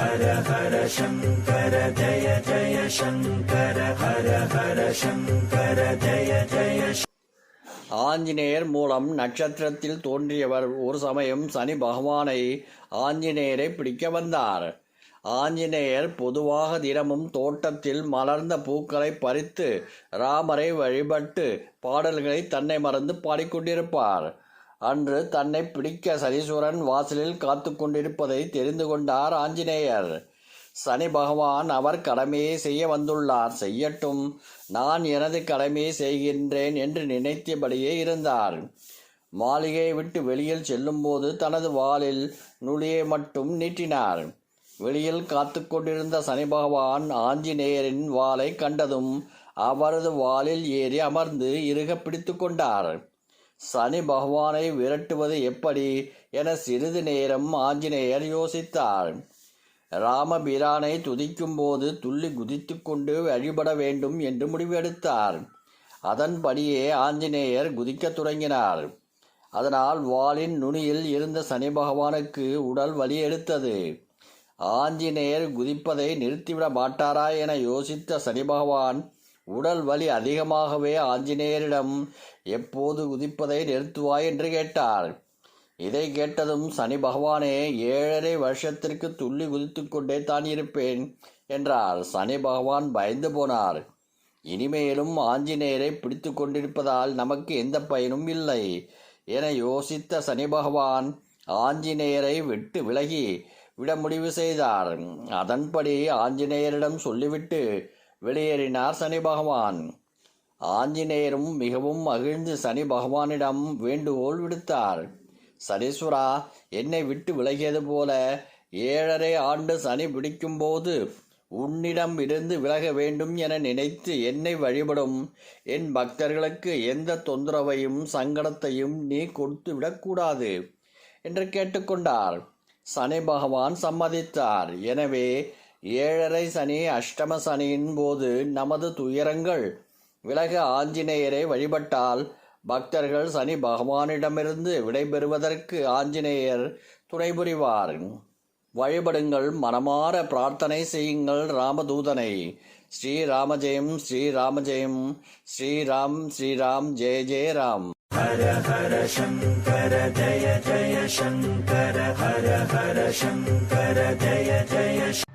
ஹர ஹர சங்கர ஜய ஜய சங்கர ஹர ஹர சங்கர ஜய ஜய ஆஞ்சநேயர் மூலம் நட்சத்திரத்தில் தோன்றியவர் ஒரு சமயம் சனி பகவானை ஆஞ்சநேயரை பிடிக்க வந்தார். ஆஞ்சநேயர் பொதுவாக தினமும் தோட்டத்தில் மலர்ந்த பூக்களை பறித்து ராமரை வழிபட்டு பாடல்களை தன்னை மறந்து பாடிக்கொண்டிருப்பார். அன்று தன்னை பிடிக்க சனீஸ்வரன் வாசலில் காத்து கொண்டிருப்பதை தெரிந்து கொண்டார் ஆஞ்சநேயர். சனி பகவான் அவர் கடமையை செய்ய வந்துள்ளார். செய்யட்டும் நான் எனது கடமையை செய்கின்றேன் என்று நினைத்தபடியே இருந்தார். மாளிகையை விட்டு வெளியில் செல்லும்போது தனது வாளில் நுழியை மட்டும் நீட்டினார். வெளியில் காத்து கொண்டிருந்த சனி பகவான் ஆஞ்சநேயரின் வாளை கண்டதும் அவரது வாளில் ஏறி அமர்ந்து இறுக பிடித்து கொண்டார். சனி பகவானை விரட்டுவது எப்படி? என சிறிது நேரம் ஆஞ்சநேயர் யோசித்தார். ராமபிரானை துதிக்கும் போது துள்ளி குதித்து கொண்டு வழிபட வேண்டும் என்று முடிவெடுத்தார். அதன்படியே ஆஞ்சநேயர் குதிக்கத் தொடங்கினார். அதனால் வாளின் நுனியில் இருந்த சனி பகவானுக்கு உடல் வலி எடுத்தது. ஆஞ்சநேயர் குதிப்பதை நிறுத்திவிட மாட்டாரா என யோசித்த சனி பகவான் உடல் வலி அதிகமாகவே ஆஞ்சநேயரிடம் எப்போது உதிப்பதை நிறுத்துவாய் என்று கேட்டார் இதை கேட்டதும் சனி பகவானே ஏழரை வருஷத்திற்கு துள்ளி குதித்து கொண்டே தான் இருப்பேன் என்றார். சனி பகவான் பயந்து போனார். இனிமேலும் ஆஞ்சநேயரை பிடித்து கொண்டிருப்பதால் நமக்கு எந்த பயனும் இல்லை என யோசித்த சனி பகவான் ஆஞ்சநேயரை விட்டு விலகி விட முடிவு செய்தார். அதன்படி ஆஞ்சநேயரிடம் சொல்லிவிட்டு வெளியேறினார் சனி பகவான். ஆஞ்சநேயரும் மிகவும் மகிழ்ந்து சனி பகவானிடம் வேண்டுகோள் விடுத்தார். சனீஸ்வரா என்னை விட்டு விலகியது போல ஏழரை ஆண்டு சனி பிடிக்கும்போது உன்னிடம் இருந்து விலக வேண்டும் என நினைத்து என்னை வழிபடும். என் பக்தர்களுக்கு எந்த தொந்தரவையும் சங்கடத்தையும் நீ கொடுத்து விடக்கூடாது என்று கேட்டுக்கொண்டார். சனி பகவான் சம்மதித்தார். எனவே ஏழரை சனி அஷ்டம சனியின் போது நமது துயரங்கள். விலக ஆஞ்சநேயரை வழிபட்டால் பக்தர்கள் சனி பகவானிடமிருந்து விடைபெறுவதற்கு ஆஞ்சநேயர் துணை புரிவார் வழிபடுங்கள் மனமாற பிரார்த்தனை செய்யுங்கள் ராமதூதனை. ஸ்ரீராம ஜெயம் ஸ்ரீராம ஜெயம் ஸ்ரீராம் ஸ்ரீராம் ஜெய ஜெய ராம். ஹர ஹர சங்கர ஜய ஜய சங்கர. ஹர ஹர சங்கர ஜய ஜய